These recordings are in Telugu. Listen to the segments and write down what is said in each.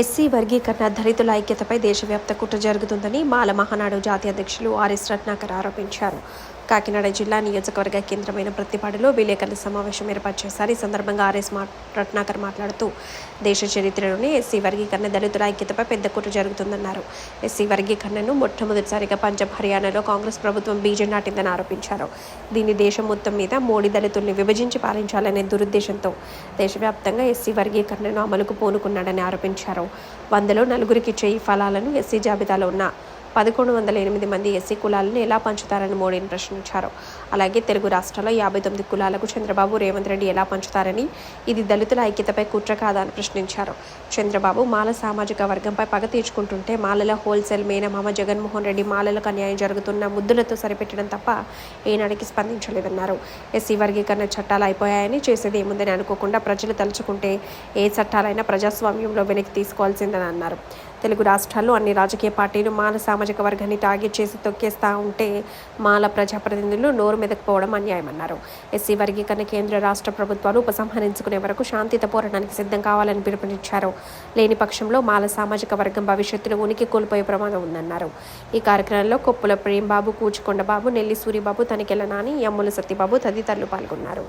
ఎస్సీ వర్గీకరణ దళితుల ఐక్యతపై దేశవ్యాప్త కుట్ర జరుగుతుందని మాల మహానాడు జాతీయ అధ్యక్షులు ఆర్ఎస్ రత్నాకర్ ఆరోపించారు. కాకినాడ జిల్లా నియోజకవర్గ కేంద్రమైన ప్రతిపాడులో విలేకరుల సమావేశం ఏర్పాటు చేశారు. ఈ సందర్భంగా ఆర్ఎస్ మా రత్నాకర్ మాట్లాడుతూ దేశ చరిత్రలోనే ఎస్సీ వర్గీకరణ దళితుల ఐక్యతపై పెద్ద కుట్ర జరుగుతుందన్నారు. ఎస్సీ వర్గీకరణను మొట్టమొదటిసారిగా పంజాబ్ హర్యానాలో కాంగ్రెస్ ప్రభుత్వం బీజం నాటిందని ఆరోపించారు. దీన్ని దేశం మొత్తం మీద మోడీ దళితుల్ని విభజించి పాలించాలనే దురుద్దేశంతో దేశవ్యాప్తంగా ఎస్సీ వర్గీకరణను అమలుకు పూనుకున్నాడని ఆరోపించారు. వందలో నలుగురికి చేయి ఫలాలను ఎస్సీ జాబితాలో ఉన్న పదకొండు వందల ఎనిమిది మంది ఎస్సీ కులాలను ఎలా పంచుతారని మోడీని ప్రశ్నించారు. అలాగే తెలుగు రాష్ట్రాల్లో యాభై తొమ్మిది కులాలకు చంద్రబాబు రేవంత్ రెడ్డి ఎలా పంచుతారని ఇది దళితుల ఐక్యతపై కుట్ర కాదా అని ప్రశ్నించారు. చంద్రబాబు మాల సామాజిక వర్గంపై పగ తీర్చుకుంటుంటే మాలల హోల్సేల్ మేనమామ జగన్మోహన్ రెడ్డి మాలలకు అన్యాయం జరుగుతున్న ముద్దులతో సరిపెట్టడం తప్ప ఏనాడికి స్పందించలేదన్నారు. ఎస్సీ వర్గీకరణ చట్టాలు అయిపోయాయని చేసేది ఏముందని అనుకోకుండా ప్రజలు తలుచుకుంటే ఏ చట్టాలైనా ప్రజాస్వామ్యంలో వెనక్కి తీసుకోవాల్సిందని అన్నారు తెలుగు రాష్ట్రాల్లో అన్ని రాజకీయ పార్టీలు మాల సామాజిక వర్గాన్ని టార్గెట్ చేసి తొక్కేస్తా ఉంటే మాల ప్రజాప్రతినిధులు నోరు మెదకపోవడం అన్యాయమన్నారు. ఎస్సీ వర్గీకరణ కేంద్ర రాష్ట్ర ప్రభుత్వాలు ఉపసంహరించుకునే వరకు శాంతిత పోరాటానికి సిద్ధం కావాలని పిలుపునిచ్చారు. లేని పక్షంలో మాల సామాజిక వర్గం భవిష్యత్తులో ఉనికి కోల్పోయే ప్రమాదం ఉందన్నారు. ఈ కార్యక్రమంలో కొప్పుల ప్రేమ్బాబు కూచుకొండ బాబు నెల్లి సూరిబాబు తనికెల నాని యమ్ముల సత్యబాబు తదితరులు పాల్గొన్నారు.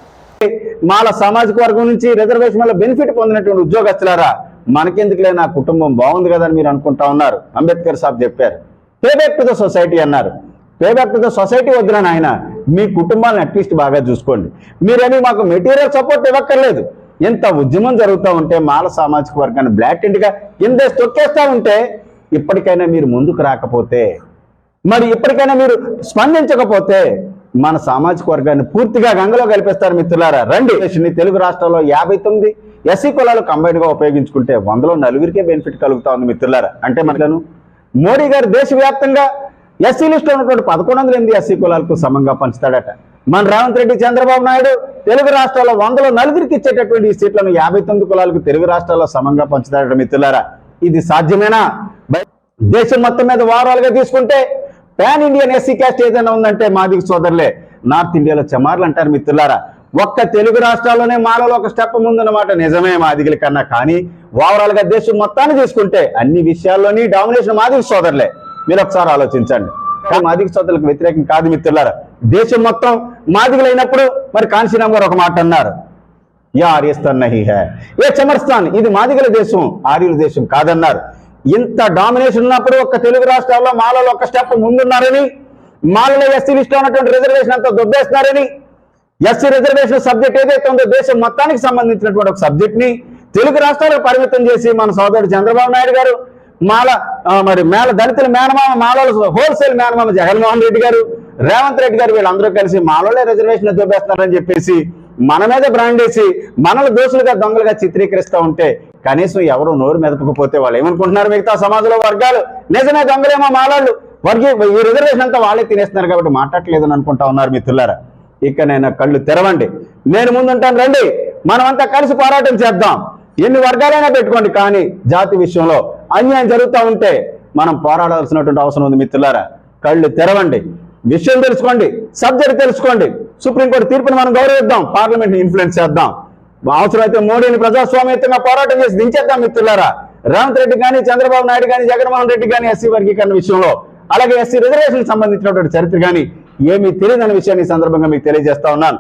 మాల సామాజిక వర్గం నుంచి రిజర్వేషన్ వల్ల బెనిఫిట్ పొందినటువంటి ఉద్యోగస్తులారా మనకెందుకులే నా కుటుంబం బాగుంది కదా అని మీరు అనుకుంటా ఉన్నారు. అంబేద్కర్ సాబ్ చెప్పారు. Pay back to the society అన్నారు. Pay back to the society వద్దున ఆయన మీ కుటుంబాలను అట్లీస్ట్ బాగా చూసుకోండి. మీరేమి మాకు మెటీరియల్ సపోర్ట్ ఇవ్వక్కర్లేదు. ఎంత ఉద్యమం జరుగుతూ ఉంటే మాల సామాజిక వర్గాన్ని బ్లాక్గా తొక్కేస్తూ ఉంటే ఇప్పటికైనా మీరు ముందుకు రాకపోతే మరి ఇప్పటికైనా మీరు స్పందించకపోతే మన సామాజిక వర్గాన్ని పూర్తిగా గంగలో కల్పిస్తారు మిత్రులారా. రండి. తెలుగు రాష్ట్రాల్లో యాభై తొమ్మిది ఎస్సీ కులాలు కంబైన్డ్గా గా ఉపయోగించుకుంటే వందలో నలుగురికే బెనిఫిట్ కలుగుతా ఉంది మిత్రులారా. అంటే మనకు మోడీ గారు దేశవ్యాప్తంగా ఎస్సీ లిస్ట్ ఉన్నటువంటి పదకొండు వందల ఎనిమిది ఎస్సీ కులాలకు సమంగా పంచుతాడట. మన రేవంత్ రెడ్డి చంద్రబాబు నాయుడు తెలుగు రాష్ట్రాల్లో వందలో నలుగురికి ఇచ్చేటటువంటి ఈ సీట్లను యాభై తొమ్మిది కులాలకు తెలుగు రాష్ట్రాల్లో సమంగా పంచుతాడట మిత్రులారా. ఇది సాధ్యమేనా? దేశం మొత్తం మీద వారాలుగా తీసుకుంటే పాన్ ఇండియన్ ఎస్సీ క్యాస్ట్ ఏదైనా ఉందంటే మాదిక సోదరులే. నార్త్ ఇండియాలో చమార్లు అంటారు మిత్రులారా. ఒక్క తెలుగు రాష్ట్రాల్లోనే మాలలో ఒక స్టెప్ ముందన్నమాట. నిజమే మాదిగల కన్నా. కానీ ఓవరాల్గా దేశం మొత్తాన్ని తీసుకుంటే అన్ని విషయాల్లోని డామినేషన్ మాదిగ సోదరులే. మీరు ఒకసారి ఆలోచించండి. కానీ మాదిగ సోదరులకు వ్యతిరేకం కాదు మిత్రులారా. దేశం మొత్తం మాదిగలైనప్పుడు మరి కాంశీరామ్ గారు ఒక మాట అన్నారు. యా ఆర్యస్థాన్ నహి హే. ఏ చమర్స్థాన్? ఇది మాదిగల దేశం ఆర్యుల దేశం కాదన్నారు. ఇంత డామినేషన్ ఉన్నప్పుడు ఒక్క తెలుగు రాష్ట్రాల్లో మాలలో ఒక స్టెప్ ముందున్నారని మాలలో ఎస్సీ లిస్ట్లో ఉన్నటువంటి రిజర్వేషన్ అంతా దొబ్బేస్తున్నారని ఎస్సీ రిజర్వేషన్ సబ్జెక్ట్ ఏదైతే ఉందో దేశం మొత్తానికి సంబంధించినటువంటి ఒక సబ్జెక్ట్ని తెలుగు రాష్ట్రాలకు పరిమితం చేసి మన సోదరుడు చంద్రబాబు నాయుడు గారు మాల మరి మేళ దళితుల మేనమామ మాలలో హోల్సేల్ మేనమామ జగన్మోహన్ రెడ్డి గారు రేవంత్ రెడ్డి గారు వీళ్ళందరూ కలిసి మాలోనే రిజర్వేషన్ చూపేస్తున్నారని చెప్పేసి మన మీద బ్రాండ్ వేసి మనల్ని దోషులుగా దొంగలుగా చిత్రీకరిస్తూ ఉంటే కనీసం ఎవరు నోరు మెదపకపోతే వాళ్ళు ఏమనుకుంటున్నారు మిగతా సమాజంలో వర్గాలు? నిజమే దొంగలేమో మాలాళ్ళు. వర్గీ ఈ రిజర్వేషన్ అంతా వాళ్ళే తినేస్తున్నారు కాబట్టి మాట్లాడలేదని అనుకుంటా ఉన్నారు మిత్రులారా. ఇక కళ్ళు తెరవండి. నేను ముందుంటాను రండి. మనమంతా కలిసి పోరాటం చేద్దాం. ఎన్ని వర్గాలైనా పెట్టుకోండి కానీ జాతి విషయంలో అన్యాయం జరుగుతూ ఉంటే మనం పోరాడాల్సినటువంటి అవసరం ఉంది మిత్రులారా. కళ్ళు తెరవండి. విషయం తెలుసుకోండి సబ్జెక్ట్ తెలుసుకోండి. సుప్రీంకోర్టు తీర్పుని మనం గౌరవిద్దాం పార్లమెంట్ని ఇన్ఫ్లుయెన్స్ చేద్దాం. అవసరమైతే మోడీని ప్రజాస్వామ్యయుతంగా పోరాటం చేసి దించేద్దాం మిత్రులారా. రేవంత్ రెడ్డి కానీ చంద్రబాబు నాయుడు కానీ జగన్మోహన్ రెడ్డి కానీ ఎస్సీ వర్గీకరణ విషయంలో అలాగే ఎస్సీ రిజర్వేషన్ సంబంధించినటువంటి చరిత్ర కానీ ఏమీ తెలియదనే విషయాన్ని సందర్భంగా మీకు తెలియజేస్తా ఉన్నాను.